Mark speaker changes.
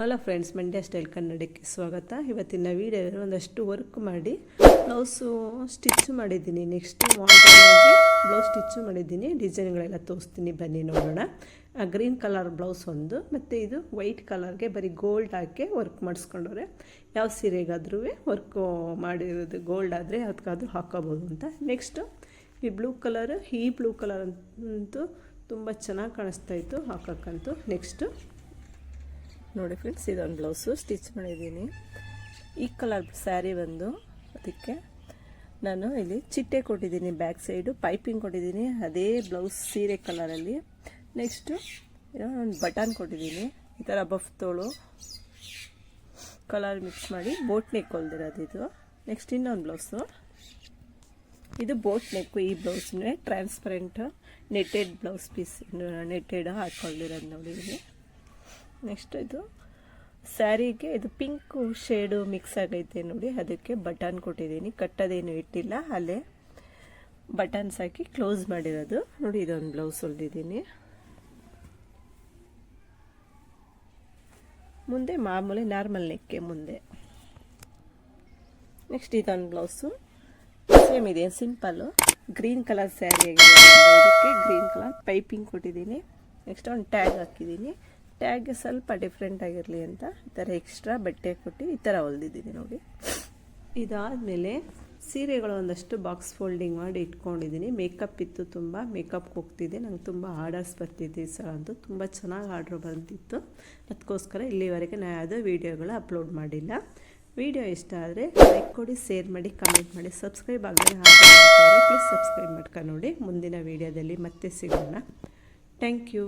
Speaker 1: Hello friends Mandya style ಕನ್ನಡಕ್ಕೆ ಸ್ವಾಗತ. ಇವತ್ತಿನ ವೀಡಿಯೋದಲ್ಲಿ ಒಂದಷ್ಟು ವರ್ಕ್ ಮಾಡಿ ಬ್ಲೌಸು ಸ್ಟಿಚ್ ಮಾಡಿದ್ದೀನಿ. ನೆಕ್ಸ್ಟ್ ವಾಂಟಾಗಿ ಬ್ಲೌಸ್ ಸ್ಟಿಚ್ ಮಾಡಿದ್ದೀನಿ. ಡಿಸೈನ್ಗಳೆಲ್ಲ ತೋರಿಸ್ತೀನಿ. ಬನ್ನಿ ನೋಡೋಣ. ಗ್ರೀನ್ ಕಲರ್ ಬ್ಲೌಸ್ ಒಂದು, ಮತ್ತು ಇದು ವೈಟ್ ಕಲರ್ಗೆ ಬರೀ ಗೋಲ್ಡ್ ಹಾಕಿ ವರ್ಕ್ ಮಾಡಿಸ್ಕೊಂಡವ್ರೆ. ಯಾವ ಸೀರೆಗಾದ್ರೂ ವರ್ಕು ಮಾಡಿರೋದು ಗೋಲ್ಡ್ ಆದರೆ ಅದಕ್ಕಾದ್ರೂ ಹಾಕೋಬೋದು ಅಂತ. ನೆಕ್ಸ್ಟು ಈ ಬ್ಲೂ ಕಲರ್ ಈ ಬ್ಲೂ ಕಲರ್ ಅಂತೂ ತುಂಬ ಚೆನ್ನಾಗಿ ಕಾಣಿಸ್ತಾ ಇತ್ತು ಹಾಕೋಕ್ಕಂತೂ. ನೆಕ್ಸ್ಟು ನೋಡಿ ಫ್ರೆಂಡ್ಸ್ ಇದೊಂದು ಬ್ಲೌಸು ಸ್ಟಿಚ್ ಮಾಡಿದ್ದೀನಿ. ಈ ಕಲರ್ ಸ್ಯಾರಿ ಬಂದು ಅದಕ್ಕೆ ನಾನು ಇಲ್ಲಿ ಚಿಟ್ಟೆ ಕೊಟ್ಟಿದ್ದೀನಿ ಬ್ಯಾಕ್ ಸೈಡು ಪೈಪಿಂಗ್ ಕೊಟ್ಟಿದ್ದೀನಿ, ಅದೇ ಬ್ಲೌಸ್ ಸೀರೆ ಕಲರಲ್ಲಿ ನೆಕ್ಸ್ಟು ಒಂದು ಬಟನ್ ಕೊಟ್ಟಿದ್ದೀನಿ, ಈ ಥರ ಬಫ್ ತೋಳು. ಕಲರ್ ಮಿಕ್ಸ್ ಮಾಡಿ ಬೋಟ್ ನೆಕ್ ಹೊಲ್ದಿರೋದು ಇದು. ನೆಕ್ಸ್ಟ್ ಇನ್ನೊಂದು ಬ್ಲೌಸು ಇದು ಬೋಟ್ ನೆಕ್ಕು ಈ ಬ್ಲೌಸ್ನೇ transparent netted blouse piece netted ಹಾಕ್ಕೊಂಡಿರೋದು ನೋಡಿ ಇಲ್ಲಿ. ನೆಕ್ಸ್ಟ್ ಇದು ಸ್ಯಾರಿಗೆ ಇದು ಪಿಂಕು ಶೇಡು ಮಿಕ್ಸ್ ಆಗೈತೆ ನೋಡಿ, ಅದಕ್ಕೆ ಬಟನ್ ಕೊಟ್ಟಿದ್ದೀನಿ. ಕಟ್ಟೋದೇನು ಇಟ್ಟಿಲ್ಲ, ಅಲ್ಲೇ ಬಟನ್ಸ್ ಹಾಕಿ ಕ್ಲೋಸ್ ಮಾಡಿರೋದು. ನೋಡಿ, ಇದೊಂದು ಬ್ಲೌಸ್ ಹೊಲ್ದಿದ್ದೀನಿ. ಮುಂದೆ ಮಾಮೂಲಿ ನಾರ್ಮಲ್ ನೆಕ್ಕೆ ಮುಂದೆ. ನೆಕ್ಸ್ಟ್ ಇದೊಂದು ಬ್ಲೌಸು. ಸೇಮ್ ಇದೆ ಸಿಂಪಲ್ಲು ಗ್ರೀನ್ ಕಲರ್ ಸ್ಯಾರಿ ಆಗಿದೆ. ಇದಕ್ಕೆ ಗ್ರೀನ್ ಕಲರ್ ಪೈಪಿಂಗ್ ಕೊಟ್ಟಿದ್ದೀನಿ. ನೆಕ್ಸ್ಟ್ ಒಂದು ಟ್ಯಾಗ್ ಹಾಕಿದ್ದೀನಿ. ಟ್ಯಾಗ್ಗೆ ಸ್ವಲ್ಪ ಡಿಫ್ರೆಂಟ್ ಆಗಿರಲಿ ಅಂತ, ಈ ಥರ ಎಕ್ಸ್ಟ್ರಾ ಬಟ್ಟೆ ಕೊಟ್ಟು ಈ ಥರ ಹೊಲ್ದಿದ್ದೀನಿ ನೋಡಿ. ಇದಾದಮೇಲೆ ಸೀರೆಗಳು ಒಂದಷ್ಟು ಬಾಕ್ಸ್ ಫೋಲ್ಡಿಂಗ್ ಮಾಡಿ ಇಟ್ಕೊಂಡಿದ್ದೀನಿ. ಮೇಕಪ್ ಇತ್ತು ತುಂಬ ಮೇಕಪ್ಗೆ ಹೋಗ್ತಿದ್ದೆ ನಂಗೆ ತುಂಬ ಆರ್ಡರ್ಸ್ ಬರ್ತಿದ್ದೆ ಈ ಸಲ ಅಂತೂ. ತುಂಬ ಚೆನ್ನಾಗಿ ಆರ್ಡ್ರ್ ಬಂದಿತ್ತು. ಅದಕ್ಕೋಸ್ಕರ ಇಲ್ಲಿವರೆಗೆ ನಾನು ಯಾವುದೋ ವೀಡಿಯೋಗಳು ಅಪ್ಲೋಡ್ ಮಾಡಿಲ್ಲ. ವಿಡಿಯೋ ಇಷ್ಟ ಆದರೆ ಲೈಕ್ ಕೊಡಿ ಶೇರ್ ಮಾಡಿ ಕಮೆಂಟ್ ಮಾಡಿ. ಸಬ್ಸ್ಕ್ರೈಬ್ ಆಗದೆ ಹಾಗೆ ಪ್ಲೀಸ್ ಸಬ್ಸ್ಕ್ರೈಬ್ ಮಾಡ್ಕೊಂಡು ನೋಡಿ. ಮುಂದಿನ ವೀಡಿಯೋದಲ್ಲಿ ಮತ್ತೆ ಸಿಗೋಣ. Thank you